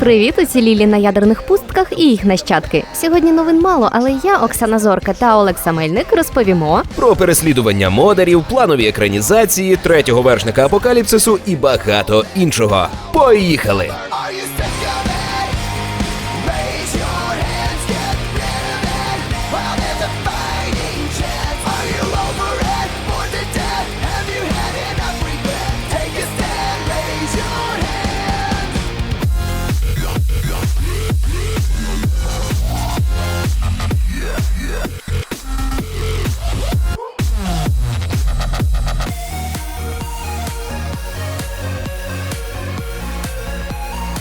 Привіт, уцілілі на ядерних пустках і їх нащадки. Сьогодні новин мало, але я, Оксана Зорка та Олекса Мельник розповімо. про переслідування модерів, планові екранізації, третього вершника апокаліпсису і багато іншого. Поїхали!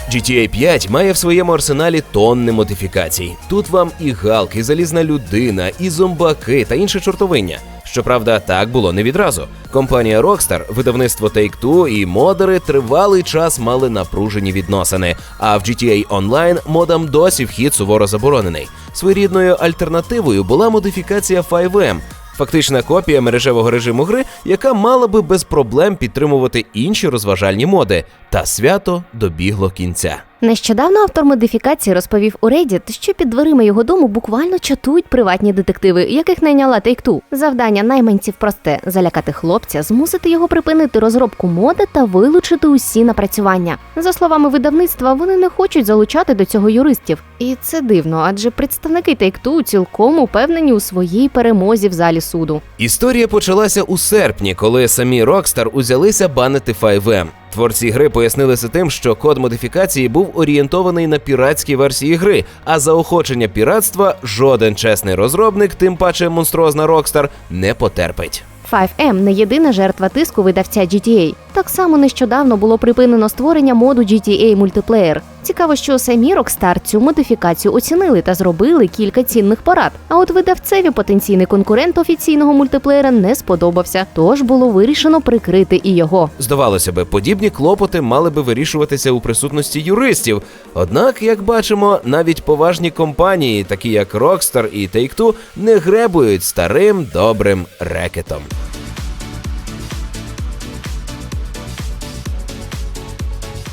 GTA 5 має в своєму арсеналі тонни модифікацій. Тут вам і галк, і залізна людина, і зомбаки та інше чортовиння. Щоправда, так було не відразу. Компанія Rockstar, видавництво Take-Two і модери тривалий час мали напружені відносини. А в GTA Online модам досі вхід суворо заборонений. Своєрідною альтернативою була модифікація 5M, Фактична копія мережевого режиму гри, яка мала би без проблем підтримувати інші розважальні моди, та свято добігло кінця. Нещодавно автор модифікації розповів у Reddit, що під дверима його дому буквально чатують приватні детективи, яких найняла Take-Two. Завдання найманців просте залякати хлопця, змусити його припинити розробку моди та вилучити усі напрацювання. За словами видавництва, вони не хочуть залучати до цього юристів. І це дивно, адже представники Take-Two цілком упевнені у своїй перемозі в залі суду. Історія почалася у серпні, коли самі Rockstar узялися банити 5M. Творці гри пояснилися тим, що код модифікації був орієнтований на піратські версії гри, а заохочення піратства жоден чесний розробник, тим паче монструозна Rockstar, не потерпить. 5M не єдина жертва тиску видавця GTA. Так само нещодавно було припинено створення моду GTA Multiplayer. Цікаво, що самі Rockstar цю модифікацію оцінили та зробили кілька цінних порад. А от видавцеві потенційний конкурент офіційного мультиплеєра не сподобався, тож було вирішено прикрити і його. Здавалося би, подібні клопоти мали би вирішуватися у присутності юристів. Однак, як бачимо, навіть поважні компанії, такі як Rockstar і Take-Two, не гребують старим добрим рекетом.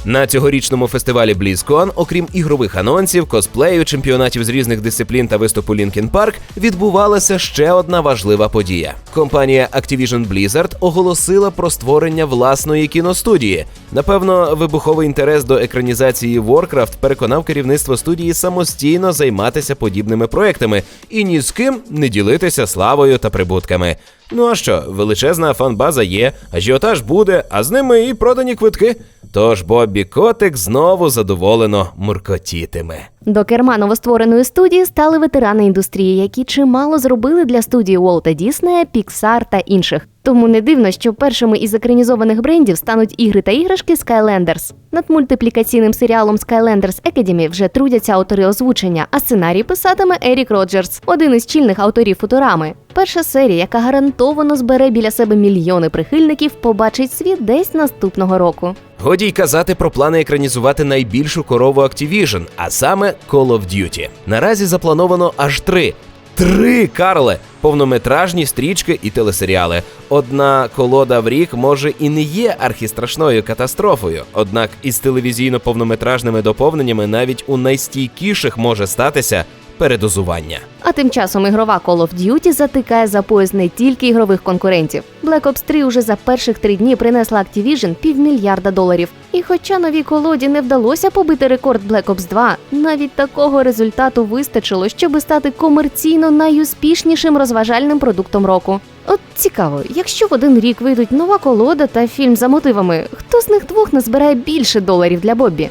На цьогорічному фестивалі BlizzCon, окрім ігрових анонсів, косплею, чемпіонатів з різних дисциплін та виступу Linkin Park, відбувалася ще одна важлива подія. Компанія Activision Blizzard оголосила про створення власної кіностудії. Напевно, вибуховий інтерес до екранізації Warcraft переконав керівництво студії самостійно займатися подібними проектами і ні з ким не ділитися славою та прибутками. Ну а що, величезна фанбаза є, ажіотаж буде, а з ними і продані квитки. Тож Бобі Котик знову задоволено муркотітиме. До керма новоствореної студії стали ветерани індустрії, які чимало зробили для студії Уолта Діснея, Pixar та інших. Тому не дивно, що першими із екранізованих брендів стануть ігри та іграшки Skylanders. Над мультиплікаційним серіалом Skylanders Academy вже трудяться автори озвучення, а сценарій писатиме Ерік Роджерс, один із чільних авторів футурами. Перша серія, яка гарантовано збере біля себе мільйони прихильників, побачить світ десь наступного року. Годі й казати про плани екранізувати найбільшу корову Activision, а саме Call of Duty. Наразі заплановано аж три. Три Карле! Повнометражні стрічки і телесеріали. Одна колода в рік може і не є архістрашною катастрофою, однак із телевізійно-повнометражними доповненнями навіть у найстійкіших може статися передозування. А тим часом ігрова Call of Duty затикає за пояс не тільки ігрових конкурентів. Black Ops 3 уже за перших три дні принесла Activision півмільярда доларів. І хоча новій колоді не вдалося побити рекорд Black Ops 2, навіть такого результату вистачило, щоб стати комерційно найуспішнішим розважальним продуктом року. От цікаво, якщо в один рік вийдуть нова колода та фільм за мотивами, хто з них двох назбирає більше доларів для Боббі?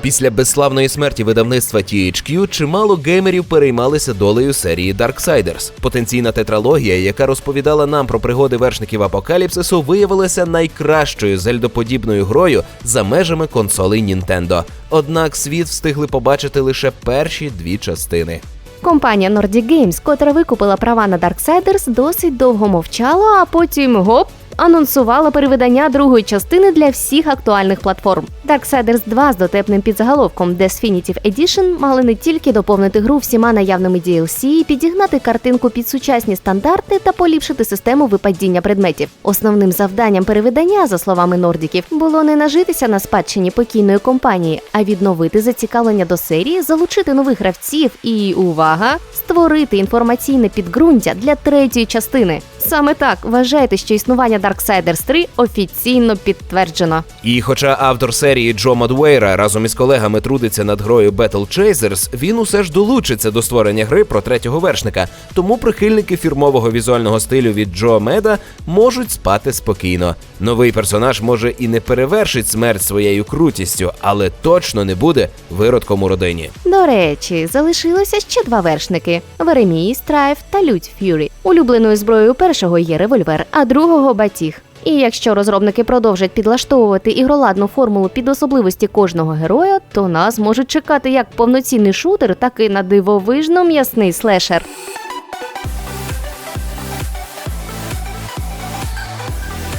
Після безславної смерті видавництва THQ чимало геймерів переймалися долею серії Darksiders. Потенційна тетралогія, яка розповідала нам про пригоди вершників апокаліпсису, виявилася найкращою зельдоподібною грою за межами консолей Nintendo. Однак світ встигли побачити лише перші дві частини. Компанія Nordic Games, котра викупила права на Darksiders, досить довго мовчала, а потім гоп. Анонсувала перевидання другої частини для всіх актуальних платформ. Darksiders 2 з дотепним підзаголовком Definitive Edition мали не тільки доповнити гру всіма наявними DLC, підігнати картинку під сучасні стандарти та поліпшити систему випадіння предметів. Основним завданням перевидання, за словами нордіків, було не нажитися на спадщині покійної компанії, а відновити зацікавлення до серії, залучити нових гравців і увага, створити інформаційне підґрунтя для третьої частини. Саме так вважайте, що існування Darksiders 3 офіційно підтверджено. І хоча автор серії Джо Мадвейра разом із колегами трудиться над грою Battle Chasers, він усе ж долучиться до створення гри про третього вершника. Тому прихильники фірмового візуального стилю від Джо Меда можуть спати спокійно. Новий персонаж може і не перевершить смерть своєю крутістю, але точно не буде виродком у родині. До речі, залишилося ще два вершники: Веремій, Страйф та Лють Ф'юрі. Улюбленою зброєю першого є револьвер, а другого батіг. І якщо розробники продовжать підлаштовувати ігроладну формулу під особливості кожного героя, то нас можуть чекати як повноцінний шутер, так і на дивовижно м'ясний слешер.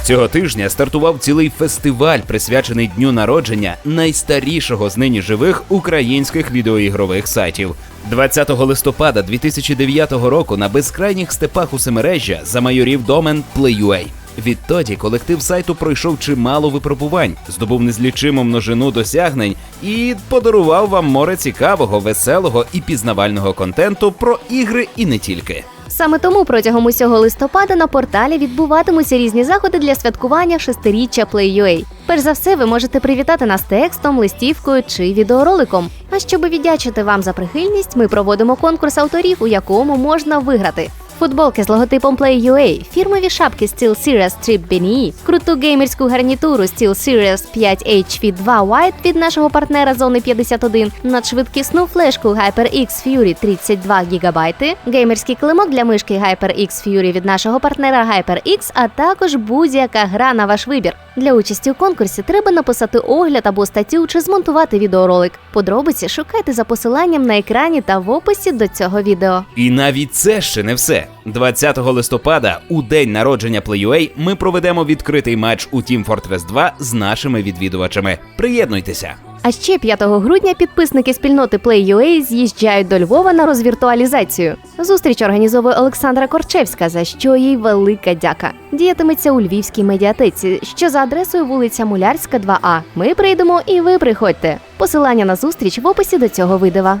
Цього тижня стартував цілий фестиваль, присвячений дню народження найстарішого з нині живих українських відеоігрових сайтів. 20 листопада 2009 року на безкрайніх степах у Семережжя замайорів домен Play.ua. Відтоді колектив сайту пройшов чимало випробувань, здобув незлічиму множину досягнень і подарував вам море цікавого, веселого і пізнавального контенту про ігри і не тільки. Саме тому протягом усього листопада на порталі відбуватимуться різні заходи для святкування шестиріччя Play.ua. Перш за все, ви можете привітати нас текстом, листівкою чи відеороликом. А щоб віддячити вам за прихильність, ми проводимо конкурс авторів, у якому можна виграти. Футболки з логотипом Play.ua, фірмові шапки Steel Series Trip BNE, круту геймерську гарнітуру Steel Series 5 HV2 White від нашого партнера Зони 51, надшвидкісну флешку HyperX Fury 32 ГБ, геймерський килимок для мишки HyperX Fury від нашого партнера HyperX, а також будь-яка гра на ваш вибір. Для участі у конкурсі треба написати огляд або статтю чи змонтувати відеоролик. Подробиці шукайте за посиланням на екрані та в описі до цього відео. І навіть це ще не все. 20 листопада, у день народження Play.ua, ми проведемо відкритий матч у Team Fortress 2 з нашими відвідувачами. Приєднуйтеся! А ще 5 грудня підписники спільноти Play.ua з'їжджають до Львова на розвіртуалізацію. Зустріч організовує Олександра Корчевська, за що їй велика дяка. Діятиметься у Львівській медіатеці, що за адресою вулиця Мулярська, 2А. Ми прийдемо і ви приходьте. Посилання на зустріч в описі до цього відео.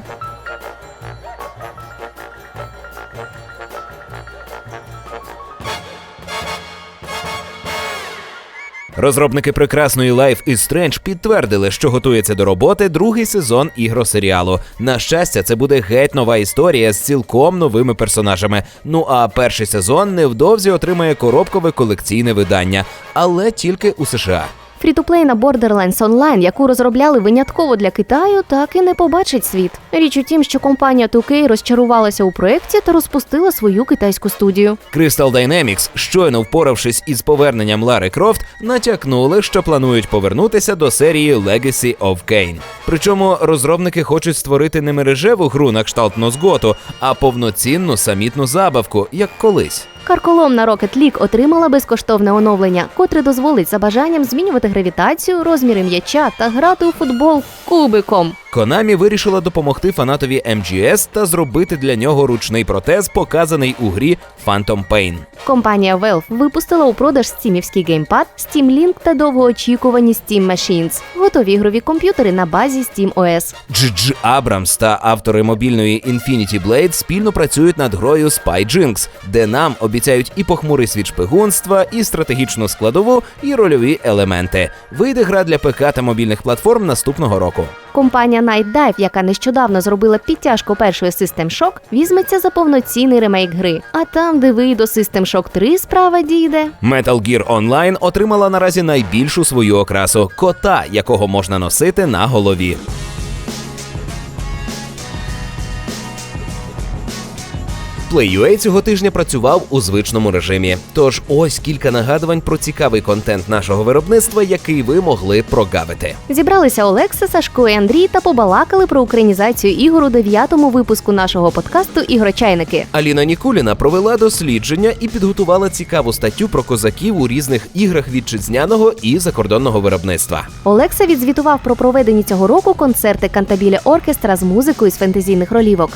Розробники прекрасної Life is Strange підтвердили, що готується до роботи другий сезон ігросеріалу. На щастя, це буде геть нова історія з цілком новими персонажами. Ну а перший сезон невдовзі отримає коробкове колекційне видання, але тільки у США. Фрі-то-плей Borderlands Online, яку розробляли винятково для Китаю, так і не побачить світ. Річ у тім, що компанія 2K розчарувалася у проєкті та розпустила свою китайську студію. Crystal Dynamics, щойно впоравшись із поверненням Лари Крофт, натякнули, що планують повернутися до серії Legacy of Kain. Причому розробники хочуть створити не мережеву гру на кшталт Нозготу, а повноцінну самітну забавку, як колись. Карколомна Rocket League отримала безкоштовне оновлення, котре дозволить за бажанням змінювати гравітацію, розміри м'яча та грати у футбол кубиком. Konami вирішила допомогти фанатові MGS та зробити для нього ручний протез, показаний у грі Phantom Pain. Компанія Valve випустила у продаж стімівський геймпад, Steam Link та довгоочікувані Steam Machines – готові ігрові комп'ютери на базі Steam OS. Джидж Абрамс та автори мобільної Infinity Blade спільно працюють над грою Spy Jinx, де нам обіцяють і похмурий світ шпигунства, і стратегічну складову, і рольові елементи. Вийде гра для ПК та мобільних платформ наступного року. Компанія Night Dive, яка нещодавно зробила підтяжку першої System Shock, візьметься за повноцінний ремейк гри. А там, де до System Shock 3, справа дійде. Metal Gear Online отримала наразі найбільшу свою окрасу кота, якого можна носити на голові. Play.ua цього тижня працював у звичному режимі. Тож ось кілька нагадувань про цікавий контент нашого виробництва, який ви могли прогавити. Зібралися Олекса, Сашко і Андрій та побалакали про українізацію ігор у дев'ятому випуску нашого подкасту Ігрочайники. Аліна Нікуліна провела дослідження і підготувала цікаву статтю про козаків у різних іграх вітчизняного і закордонного виробництва. Олекса відзвітував про проведені цього року концерти Кантабіля оркестра з музикою з фентезійних ролівок.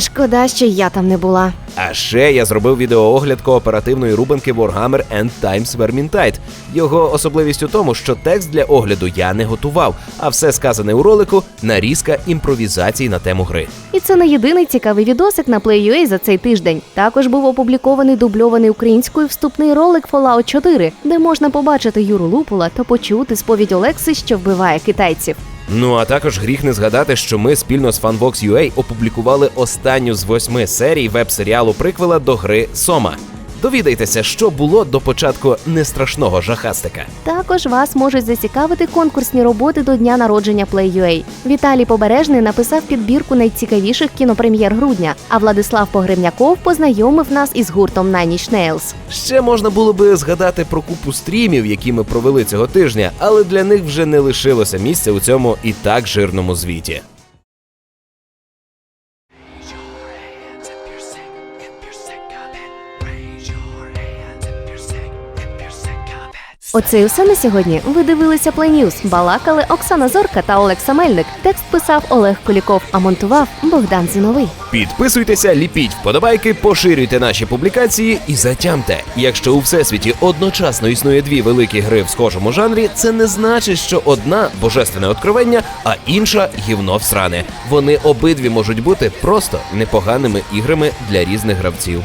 Шкода, що я там не була. А ще я зробив відеоогляд кооперативної рубанки Warhammer End Times Vermintide. Його особливість у тому, що текст для огляду я не готував, а все сказане у ролику нарізка імпровізацій на тему гри. І це не єдиний цікавий відосик на Play.ua за цей тиждень. Також був опублікований дубльований українською вступний ролик Fallout 4, де можна побачити Юру Лупула та почути сповідь Олекси, що вбиває китайців. Ну а також гріх не згадати, що ми спільно з Funbox.ua опублікували останню з восьми серій веб-серіалу приквела до гри Сома. Довідайтеся, що було до початку нестрашного жахастика. Також вас можуть зацікавити конкурсні роботи до дня народження Play.ua. Віталій Побережний написав підбірку найцікавіших кінопрем'єр грудня, а Владислав Погребняков познайомив нас із гуртом Inch Nails. Ще можна було би згадати про купу стрімів, які ми провели цього тижня, але для них вже не лишилося місця у цьому і так жирному звіті. Оце і все на сьогодні. Ви дивилися Play Балакали Оксана Зорка та Олекса Мельник. Текст писав Олег Куліков, а монтував Богдан Зіновий. Підписуйтеся, ліпіть вподобайки, поширюйте наші публікації і затямте. Якщо у всесвіті одночасно існує дві великі гри в схожому жанрі, це не значить, що одна божественне откровення, а інша гівно всране. Вони обидві можуть бути просто непоганими іграми для різних гравців.